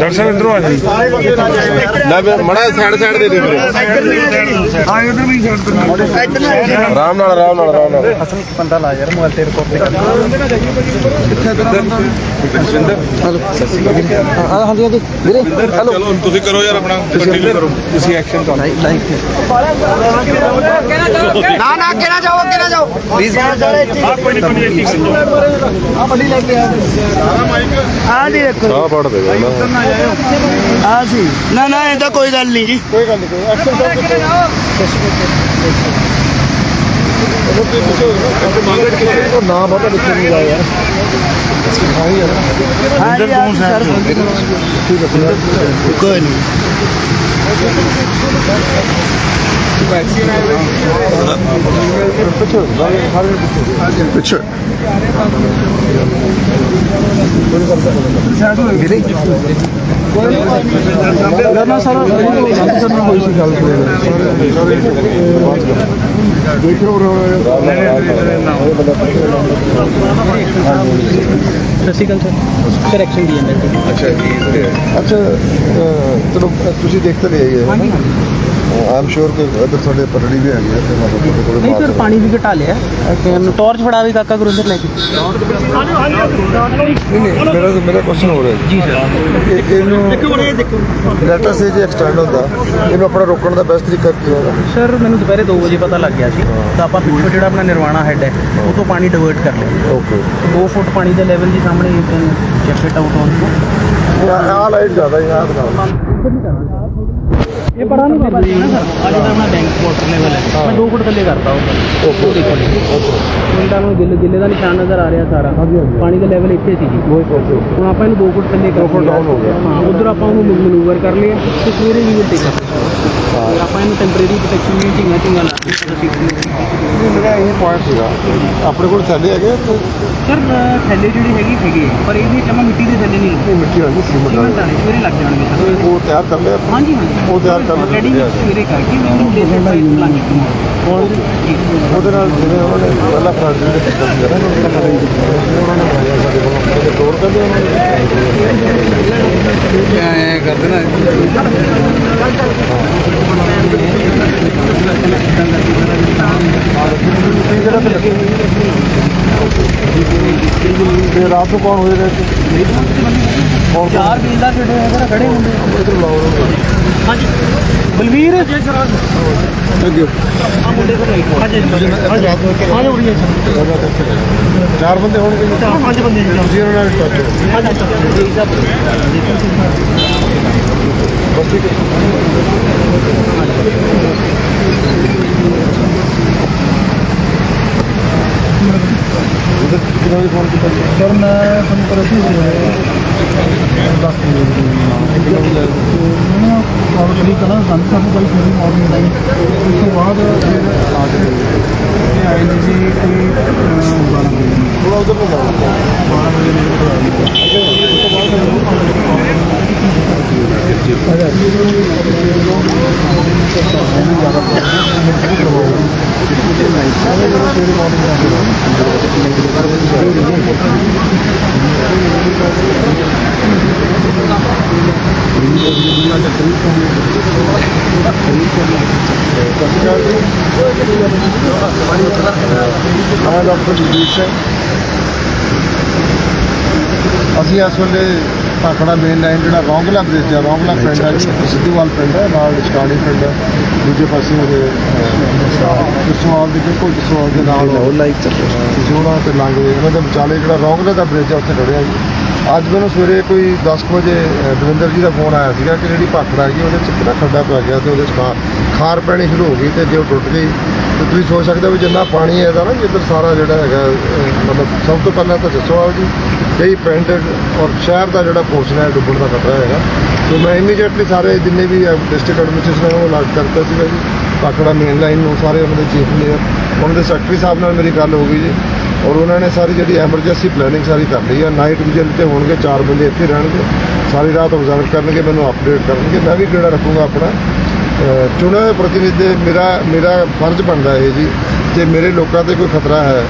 ਦਰਸ਼ਨ ਇਧਰੋਂ ਆ ਜੀ ਲੈ ਮੜਾ ਸਾਈਡ ਸਾਈਡ ਦੇ ਦੇ ਵੀਰੇ। ਹਾਂ ਇਧਰ ਵੀ ਸਾਈਡ ਤੇ ਆਰਾਮ ਨਾਲ ਆਰਾਮ ਨਾਲ ਆਰਾਮ ਨਾਲ। ਅਸਲ ਬੰਦਾ ਲਾ ਯਾਰ ਮੋਬਾਈਲ ਤੇ ਰਿਕਾਰਡ ਤੇ ਹਾਂ ਹਾਂਜੀ ਹਾਂਜੀ ਵੀਰੇ ਹੈਲੋ ਚਲੋ ਤੁਸੀਂ ਕਰੋ ਯਾਰ ਆਪਣਾ ਕੰਟੀਨਿਊ ਕਰੋ ਤੁਸੀਂ ਐਕਸ਼ਨ ਕਰੋ। ਲਾਈਕ ਨਾ ਨਾ ਅੱਗੇ ਨਾ ਜਾਓ ਅੱਗੇ ਨਾ ਜਾਓ। ਪਲੀਜ਼ ਆ ਵੱਡੀ ਲੈ ਕੇ ਆ ਆ ਜੀ ਦੇਖੋ ਸਾਹ ਫੜ ਦੇ ਨਾ ਆ ਸੀ। ਨਾ ਨਾ ਇਹ ਤਾਂ ਕੋਈ ਗੱਲ ਨਹੀਂ ਜੀ। ਕੋਈ ਗੱਲ ਨਹੀਂ ਕੋਈ ਐਕਸ਼ਨ ਨਾ ਬਹੁਤਾ ਦਿੱਕਤ ਨਹੀਂ ਆ ਯਾਰ। ਹਾਂ ਜੀ ਆ ਸਰ ਕੋਈ ਨਹੀਂ। ਪਿੱਛੇ ਕਰਨਾ ਸਾਰਾ ਕਰਨਾ ਹੋਈ ਸੀ ਗੱਲ ਦੇਖ ਸਤਿ ਸ਼੍ਰੀ ਅਕਾਲ ਸਰ ਸਰ ਐਕਸ਼ਨ ਦੀ ਜਾਂਦਾ ਅੱਛਾ ਜੀ ਅੱਛਾ ਅਹ, ਚਲੋ ਅਹ, ਤੁਸੀਂ ਦੇਖਤੇ ਰਹੇ ਹੈ ਹਾਂਜੀ ਆਮ ਸ਼ੋਰ ਕਿ ਅਦਰ ਤੁਹਾਡੇ ਪਰੜੀ ਵੀ ਹੈਗੀ ਹੈ ਤੇ ਮੈਂ ਤੁਹਾਡੇ ਕੋਲ ਨਹੀਂ ਸਰ ਪਾਣੀ ਵੀ ਘਟਾ ਲਿਆ। ਕਿ ਟਾਰਚ ਫੜਾ ਵੀ ਕਾਕਾ ਗੁਰਿੰਦਰ ਲੈ ਕੇ। ਨਹੀਂ ਨਹੀਂ ਮੇਰਾ ਮੇਰਾ ਕੁਐਸਚਨ ਹੋ ਰਿਹਾ ਜੀ ਸਰ। ਇਹਨੂੰ ਇੱਕ ਵਾਰ ਇਹ ਦੇਖੋ। ਲੈਟਰ ਸੇ ਜੇ ਐਕਸਟੈਂਡ ਹੁੰਦਾ ਇਹਨੂੰ ਆਪਣਾ ਰੋਕਣ ਦਾ ਬੈਸਟ ਤਰੀਕਾ ਕੀ ਹੋਗਾ ਸਰ ਮੈਨੂੰ ਦੁਪਹਿਰੇ 2 ਵਜੇ ਪਤਾ ਲੱਗ ਗਿਆ ਸੀ ਤਾਂ ਆਪਾਂ ਪਿੱਛੋਂ ਜਿਹੜਾ ਆਪਣਾ ਨਿਰਵਾਣਾ ਹੈਡ ਹੈ ਉਹ ਤੋਂ ਪਾਣੀ ਡਿਵਰਟ ਕਰ ਲਿਆ। ਓਕੇ 2 ਫੁੱਟ ਪਾਣੀ ਦਾ ਲੈਵਲ ਜੀ ਸਾਹਮਣੇ can check it out on ਆ ਲਾਈਟ ਜ਼ਿਆਦਾ ਆ ਦਿਖਾਓ। ਇਹ ਬੜਾ ਨਹੀਂ ਕਰਦਾ ਨਾ ਸਰ ਆ ਜਿਹੜਾ ਆਪਣਾ ਬੈਂਕ ਵਾਟਰ ਲੈਵਲ ਹੈ। ਮੈਂ 2 ਫੁੱਟ ਥੱਲੇ ਕਰਤਾ ਉਹ। ਉਹ ਦੇਖੋ ਨੂੰ ਗਿੱਲੇ ਗਿੱਲੇ ਦਾ ਨਿਸ਼ਾਨ ਨਜ਼ਰ ਆ ਰਿਹਾ ਸਾਰਾ। ਪਾਣੀ ਦਾ ਲੈਵਲ ਇੱਥੇ ਸੀ ਜੀ ਹੁਣ ਆਪਾਂ ਇਹਨੂੰ 2 ਫੁੱਟ ਥੱਲੇ ਕਰ ਫੁੱਟ down ਹੋ ਗਿਆ। ਹਾਂ ਉਧਰ ਆਪਾਂ ਉਹਨੂੰ ਮਨੂਵਰ ਕਰ ਲਿਆ ਤੇ ਸਵੇਰੇ ਵੀ ਟੇਕ ਆਪਾਂ ਇਹਨੂੰ ਟੈਂਪਰੇਰੀ ਪ੍ਰੋਟੈਕਸ਼ਨ ਲਈ ਢਿੰਗਾ ਢਿੰਗਾ ਲਾ ਕੇ ਨਹੀਂ ਮੇਰਾ ਇਹ ਪੁਆਇੰਟ ਸੀਗਾ। ਆਪਣੇ ਕੋਲ ਥੱਲੇ ਹੈਗੇ ਤੇ ਸਰ ਥੱਲੇ ਜਿਹੜੀ ਹੈਗੀ ਹੈਗੀ ਹੈ, ਪਰ ਇਹਦੀ ਜਮਾ ਮਿੱਟੀ ਦੇ ਥੱਲੇ ਨਹੀਂ ਇਹ ਮਿੱਟੀ ਵਾਲੀ ਸੀਮਟ ਸੀਮੈਂਟ ਵਾਲੀ ਸਵੇਰੇ ਲੱਗ ਜਾਣਗੇ ਸਰ। ਉਹ ਤਿਆਰ ਕਰ ਲਿਆ। ਹਾਂਜੀ ਹਾਂਜੀ। ਉਹ ਤਿਆਰ ਕਰ ਲੈਂਦੇ ਰੈਡੀ ਆ। ਸਵੇਰੇ ਕਰਕੇ ਮੈਂ ਉਹਨੂੰ ਦੇ ਦਿੱਤਾ ਲਾਂਗੇ ਉਹਦੇ ਨਾਲ ਜਿਵੇਂ ਉਹਨਾਂ ਨੇ ਪਹਿਲਾਂ ਫਰੰਟ ਦੇ ਕੀਤਾ ਸੀ ਨਾ ਉਹਨਾਂ ਨੇ ਉਹਨਾਂ ਨੇ ਆਇਆ ਸਾਡੇ ਕੋਲ ਤੇ ਤੋੜ ਕਹਿੰਦੇ ਉਹਨਾਂ ਨੇ ਐ ਕਰਦੇ ਨਾ ਜਿਹੜਾ ਤੇ ਲੱਗੇ ਤੇ ਰਾਤ ਨੂੰ ਕੌਣ ਹੋਏ ਰਹੇ ਸੀ ਕੌਣ ਚਾਰ ਬਿੱਲ ਦਾ ਖੜੇ ਹੈਗਾ ਖੜੇ ਹੁੰਦੇ ਇਧਰ ਲਾਓ ਹਾਂਜੀ ਬਲਵੀਰ ਅੱਗੇ ਆ ਮੁੰਡੇ ਕੋਲ ਰਾਈਟ ਹਾਂਜੀ ਅੱਜ ਰਾਤ ਨੂੰ ਹਾਂ ਹੋ ਰਹੀ ਹੈ ਚਾਰ ਬੰਦੇ ਹੋਣਗੇ ਜੀ ਪੰਜ ਬੰਦੇ ਜੀ ਤੁਸੀਂ ਉਹਨਾਂ ਨਾਲ ਟੱਚ ਹੋ ਹਾਂਜੀ ਜੀ ਸਭ ਬਸ ਠੀਕ ਹੈ ਉਧਰ ਕਿਹਨਾਂ ਨੇ ਫੋਨ ਕੀਤਾ ਜੀ ਸਰ ਮੈਂ ਤੁਹਾਨੂੰ ਕਰ ਸੀ ਦੱਸ ਦਿਓ ਨਾ ਕਾਲ ਸੰਤ ਸਾਹਿਬ ਗੱਲ ਕਰੀ ਮਾਰਨਿੰਗ ਟਾਈਮ ਉਸ ਤੋਂ ਬਾਅਦ ਫਿਰ ਆ ਗਏ ਇਹ ਆਏ ਨੇ ਜੀ ਕੋਈ 12 ਵਜੇ ਥੋੜਾ ਉਧਰ ਨੂੰ ਜਾਓ 12 ਵਜੇ ਮੇਰੇ ਮੈਂ ਡਾਕਟਰ ਜਗਦੀਪ ਸਿੰਘ ਅਸੀਂ ਇਸ ਵੇਲੇ ਭਾਖੜਾ ਮੇਨ ਲਾਈਨ ਜਿਹੜਾ ਰੌਂਗਲਾ ਬ੍ਰਿਜ ਹੈ ਰੌਂਗਲਾ ਪਿੰਡ ਹੈ ਸਿੱਧੂਵਾਲ ਪਿੰਡ ਹੈ ਨਾਲ ਸਟਾੜੀ ਪਿੰਡ ਹੈ ਦੂਜੇ ਪਾਸੇ ਉਹਦੇ ਕਿਸਵਾਲ ਦੇ ਬਿਲਕੁਲ ਕਿਸਵਾਲ ਦੇ ਨਾਲ ਲਾਈਕ ਚੱਲ ਰਿਹਾ। ਤੇ ਲੰਘ ਗਏ ਉਹਨਾਂ ਦੇ ਵਿਚਾਲੇ ਜਿਹੜਾ ਰੌਂਗਲੇ ਦਾ ਬ੍ਰਿਜ ਹੈ ਉੱਥੇ ਖੜਿਆ ਜੀ। ਅੱਜ ਮੈਨੂੰ ਸਵੇਰੇ ਕੋਈ 10 ਕੁ ਵਜੇ ਦਵਿੰਦਰ ਜੀ ਦਾ ਫੋਨ ਆਇਆ ਸੀਗਾ ਕਿ ਜਿਹੜੀ ਭਾਖੜਾ ਹੈਗੀ ਉਹਦੇ ਚ ਕਿਹੜਾ ਖੱਡਾ ਪੈ ਗਿਆ ਤੇ ਉਹਦੇ ਚ ਖਾ- ਖਾਰ ਪੈਣੀ ਸ਼ੁਰੂ ਹੋ ਗਈ ਤੇ ਜੇ ਉਹ ਟੁੱਟ ਗਈ, ਤੇ ਤੁਸੀਂ ਸੋਚ ਸਕਦੇ ਹੋ ਵੀ ਜਿੰਨਾ ਪਾਣੀ ਹੈ ਇਹਦਾ ਨਾ ਇੱਧਰ ਸਾਰਾ ਜਿਹੜਾ ਹੈਗਾ ਮਤਲਬ ਸਭ ਤੋਂ ਪਹਿਲਾਂ ਤਾਂ ਦੱਸੋ ਆਓ ਜੀ, ਕਈ ਪਿੰਡ ਔਰ ਸ਼ਹਿਰ ਦਾ ਜਿਹੜਾ ਪੋਰਸ਼ਨ ਹੈ, ਡੁੱਬਣ ਦਾ ਖਤਰਾ ਹੈਗਾ। ਸੋ ਮੈਂ ਇਮੀਡੀਏਟਲੀ ਸਾਰੇ ਜਿੰਨੇ ਵੀ ਡਿਸਟ੍ਰਿਕਟ ਐਡਮਿਨਿਸਟ੍ਰੇਸ਼ਨ ਨੂੰ ਅਲਰਟ ਕਰਤਾ ਸੀਗਾ ਜੀ। ਭਾਖੜਾ ਮੇਨ ਲਾਈਨ ਨੂੰ ਸਾਰੇ ਉਹਨਾਂ ਦੇ ਚੀਫ ਇੰਜੀਨੀਅਰ ਉਹਨਾਂ ਦੇ ਸੈਕਟਰੀ ਸਾਹਿਬ ਨਾਲ ਮੇਰੀ ਗੱਲ ਹੋ ਗਈ ਜੀ। ਔਰ ਉਹਨਾਂ ਨੇ ਸਾਰੀ ਜਿਹੜੀ ਐਮਰਜੈਂਸੀ ਪਲੈਨਿੰਗ ਸਾਰੀ ਕਰ ਲਈ ਆ। ਨਾਈਟ ਵਿਜਨ ਤੇ ਹੋਣਗੇ, ਚਾਰ ਬੰਦੇ ਇੱਥੇ ਰਹਿਣਗੇ। ਸਾਰੀ ਰਾਤ ਆਬਜ਼ਰਵ ਕਰਨਗੇ, ਮੈਨੂੰ ਅਪਡੇਟ ਕਰਨਗੇ। ਮੈਂ ਵੀ ਕਿਹੜਾ ਰੱਖੂੰਗਾ ਆਪਣਾ। ਚੁਣੇ ਹੋਏ ਪ੍ਰਤੀਨਿਧ ਮੇਰਾ ਮੇਰਾ ਫਰਜ਼ ਬਣਦਾ ਇਹ ਜੀ, ਜੇ ਮੇਰੇ ਲੋਕਾਂ ਤੇ ਕੋਈ ਖਤਰਾ ਹੈ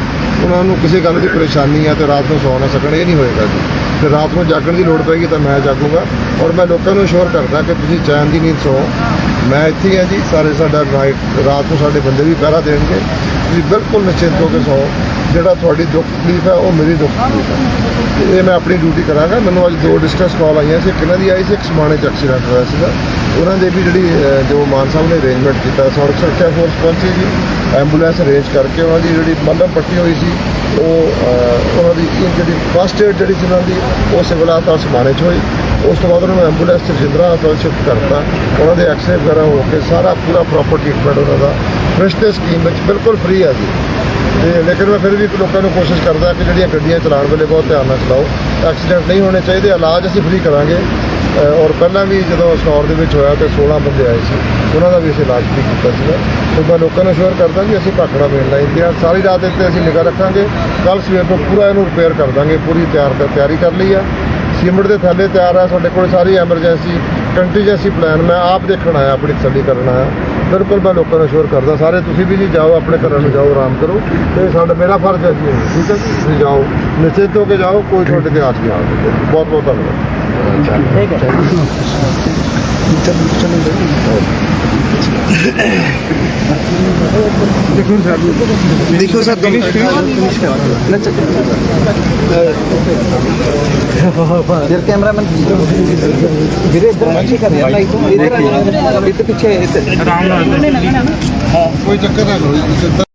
ਉਹਨਾਂ ਨੂੰ ਕਿਸੇ ਗੱਲ ਦੀ ਪਰੇਸ਼ਾਨੀ ਹੈ ਤੇ ਰਾਤ ਨੂੰ ਸੌ ਨਾ ਸਕਣ, ਇਹ ਨਹੀਂ ਹੋਏਗਾ ਜੀ। ਤੇ ਰਾਤ ਨੂੰ ਜਾਗਣ ਦੀ ਲੋੜ ਪਏਗੀ ਤਾਂ ਮੈਂ ਜਾਗੂੰਗਾ। ਔਰ ਮੈਂ ਲੋਕਾਂ ਨੂੰ ਅਸ਼ੋਰ ਕਰਦਾ ਕਿ ਤੁਸੀਂ ਚੈਨ ਦੀ ਨੀਂਦ ਸੌ। ਮੈਂ ਇੱਥੇ ਹੀ ਹਾਂ ਜੀ, ਸਾਰੇ ਸਾਡਾ ਨਾਈਟ ਰਾਤ ਨੂੰ ਸਾਡੇ ਬੰਦੇ ਵੀ ਪਹਿਰਾ ਦੇਣਗੇ। ਤੁਸੀਂ ਬਿਲਕੁਲ ਨਿਸ਼ਚਿੰਤ ਹੋ ਕੇ ਸੌ। ਜਿਹੜਾ ਤੁਹਾਡੀ ਦੁੱਖ ਤਕਲੀਫ ਹੈ, ਉਹ ਮੇਰੀ ਦੁੱਖ ਤਕਲੀਫ ਹੈ। ਇਹ ਮੈਂ ਆਪਣੀ ਡਿਊਟੀ ਕਰਾਂਗਾ। ਮੈਨੂੰ ਅੱਜ ਦੋ ਡਿਸਟ੍ਰੈਸ ਕਾਲ ਆਈਆਂ ਸੀ। ਇੱਕ ਇਹਨਾਂ ਦੀ ਆਈ ਸੀ, ਇੱਕ ਸਮਾਣੇ ਚ ਐਕਸੀਡੈਂਟ ਹੋਇਆ ਸੀਗਾ। ਉਹਨਾਂ ਦੇ ਵੀ ਜਿਹੜੀ ਜੋ ਮਾਨ ਸਾਹਿਬ ਨੇ ਅਰੇਂਜਮੈਂਟ ਕੀਤਾ, ਸੜਕ ਸੁਰੱਖਿਆ ਫੋਰਸ ਪਹੁੰਚੀ ਜੀ। ਐਂਬੂਲੈਂਸ ਅਰੇਂਜ ਕਰਕੇ ਉਹਨਾਂ ਦੀ ਜਿਹੜੀ ਮੱਲਮ ਪੱਟੀ ਹੋਈ ਸੀ ਉਹ ਉਹਨਾਂ ਦੀ ਜਿਹੜੀ ਫਸਟ ਏਡ ਜਿਹੜੀ ਸੀ ਉਹਨਾਂ ਦੀ ਉਹ ਸਿਵਲ ਹਸਪਤਾਲ ਸਮਾਣੇ ਚ ਹੋਈ। ਉਸ ਤੋਂ ਬਾਅਦ ਉਹਨਾਂ ਨੂੰ ਐਂਬੂਲੈਂਸ ਚ ਜਿੰਦਰਾ ਹਸਪਤਾਲ ਸ਼ਿਫਟ ਕਰਤਾ। ਉਹਨਾਂ ਦੇ ਐਕਸਰੇ ਵਗੈਰਾ ਹੋ ਕੇ ਸਾਰਾ ਪੂਰਾ ਪ੍ਰੋਪਰ ਟ੍ਰੀਟਮੈਂਟ ਉਹਨਾਂ ਦਾ। ਫ੍ਰਿਸ਼ਤੇ ਸਕੀਮ ਵਿੱਚ ਬਿਲਕੁਲ ਫ੍ਰੀ ਹੈ ਜੀ। ਤੇ ਲੇਕਿਨ ਮੈਂ ਫਿਰ ਵੀ ਲੋਕਾਂ ਨੂੰ ਕੋਸ਼ਿਸ਼ ਕਰਦਾ ਕਿ ਜਿਹੜੀਆਂ ਗੱਡੀਆਂ ਚਲਾਉਣ ਵੇਲੇ ਬਹੁਤ ਧਿਆਨ ਨਾਲ ਚਲਾਓ। ਐਕਸੀਡੈਂਟ ਨਹੀਂ ਹੋਣੇ ਚਾਹੀਦੇ, ਇਲਾਜ ਅਸੀਂ ਫ੍ਰੀ ਕਰਾਂਗੇ। ਔਰ ਪਹਿਲਾਂ ਵੀ ਜਦੋਂ ਸਟੋਰ ਦੇ ਵਿੱਚ ਹੋਇਆ ਤੇ 16 ਬੰਦੇ ਆਏ ਸੀ, ਉਹਨਾਂ ਦਾ ਵੀ ਅਸੀਂ ਇਲਾਜ ਫ੍ਰੀ ਕੀਤਾ ਸੀਗਾ। ਤੇ ਮੈਂ ਲੋਕਾਂ ਨੂੰ ਅਸ਼ੋਰ ਕਰਦਾ ਵੀ ਅਸੀਂ ਭਾਖੜਾ ਮੇਨ ਲਾਈਨ ਤੇ ਆ। ਸਾਰੀ ਰਾਤ ਇੱਥੇ ਅਸੀਂ ਨਿਗਾਹ ਰੱਖਾਂਗੇ। ਕੱਲ ਸਵੇਰ ਤੋਂ ਪੂਰਾ ਇਹਨੂੰ ਰਿਪੇਅਰ ਕਰ ਦਾਂਗੇ। ਪੂਰੀ ਤਿਆਰ ਕਰ ਤਿਆਰੀ ਕਰ ਲਈ ਆ। ਸੀਮਿੰਟ ਦੇ ਥੱਲੇ ਤਿਆਰ ਆ। ਸਾਡੇ ਕੋਲ ਸਾਰੀ ਐਮਰਜੈਂਸੀ ਕੰਟੀਜੈਂਸੀ ਪਲਾਨ ਮੈਂ ਆਪ ਦੇਖਣ ਆਇਆ, ਆਪਣੀ ਤਸੱਲੀ ਕਰਨ ਆਇਆ। ਬਿਲਕੁਲ ਮੈਂ ਲੋਕਾਂ ਨੂੰ ਅਸ਼ੋਰ ਕਰਦਾ, ਸਾਰੇ ਤੁਸੀਂ ਵੀ ਜੀ ਜਾਓ, ਆਪਣੇ ਘਰਾਂ ਨੂੰ ਜਾਓ, ਆਰਾਮ ਕਰੋ। ਤੇ ਸਾਡਾ ਮੇਰਾ ਫਰਜ਼ ਹੈ ਜੀ ਠੀਕ ਹੈ ਤੁਸੀਂ ਜਾਓ, ਨਿਸ਼ਚਿਤ ਹੋ ਕੇ ਜਾਓ, ਕੋਈ ਤੁਹਾਡੇ ਤੇ ਆਸ ਨਹੀਂ ਆਉਂਦੀ। ਬਹੁਤ ਬਹੁਤ ਧੰਨਵਾਦ। ठीक है দেখুন স্যার দেখুন স্যার ফিনিশ ফিনিশ इधर कैमरामैन धीरे इधर पीछे कर यार इधर इधर पीछे आराम कोई चक्कर ना